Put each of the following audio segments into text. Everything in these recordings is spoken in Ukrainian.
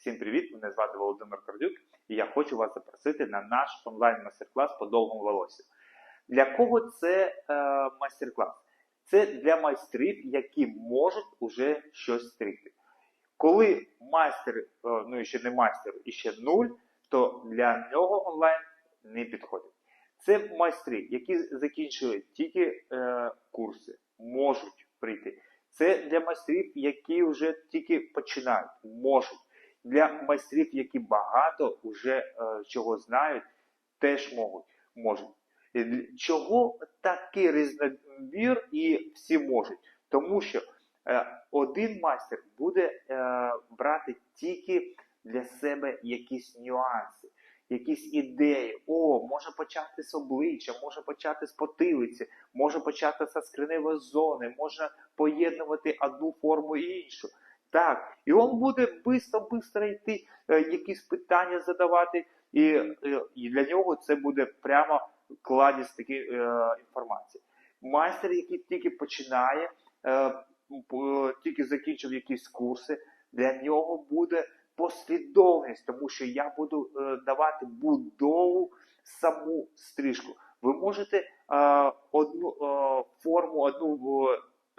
Всім привіт! Мене звати Володимир Кордюк, і я хочу вас запросити на наш онлайн майстер-клас по довгому волосю. Для кого це е, майстер-клас? Це для майстрів, які можуть уже щось стригти. Коли майстер, е, ну і ще не майстер, і ще нуль, то для нього онлайн не підходить. Це майстри, які закінчили тільки е, курси, можуть прийти. Це для майстрів, які вже тільки починають, можуть. Для майстрів, які багато вже е, чого знають, теж можуть. можуть. Чого такий різнобір і всі можуть? Тому що е, один майстер буде е, брати тільки для себе якісь нюанси, якісь ідеї. О, може почати з обличчя, може почати з потилиці, може почати з скриневої зони, може поєднувати одну форму і іншу. Так, і він буде бистро-бистро йти, е, якісь питання задавати, і, е, і для нього це буде прямо кладість такої е, інформації. Майстер, який тільки починає, тільки закінчив якісь курси, для нього буде послідовність, тому що я буду давати будову саму стрижку. Ви можете одну форму, одну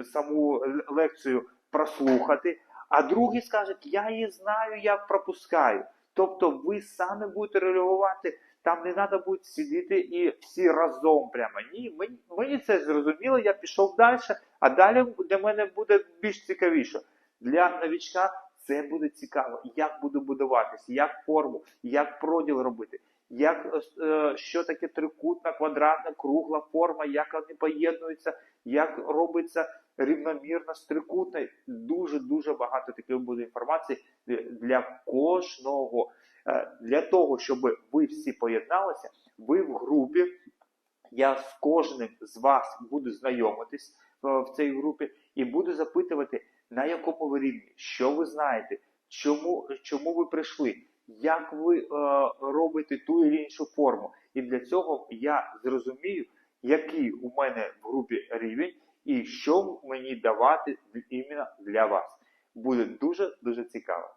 саму лекцію прослухати, а другий скаже, я її знаю, як пропускаю. Тобто ви самі будете реагувати, там не треба буде сидіти і всі разом прямо. Ні, мені, мені це зрозуміло, я пішов далі, а далі для мене буде більш цікавіше. Для новічка це буде цікаво, як буде будуватися, як форму, як проділ робити, як, е, що таке трикутна, квадратна, кругла форма, як вони поєднуються, як робиться рівномірно з трикутною. Дуже-дуже багато такої буде інформації для кожного. Е, Для того, щоб ви всі поєдналися, ви в групі, я з кожним з вас буду знайомитись е, в цій групі і буду запитувати, на якому ви рівні, що ви знаєте, чому, чому ви прийшли, як ви е, робите ту і іншу форму. І для цього я зрозумію, який у мене в групі рівень і що мені давати іменно для вас. Буде дуже дуже цікаво.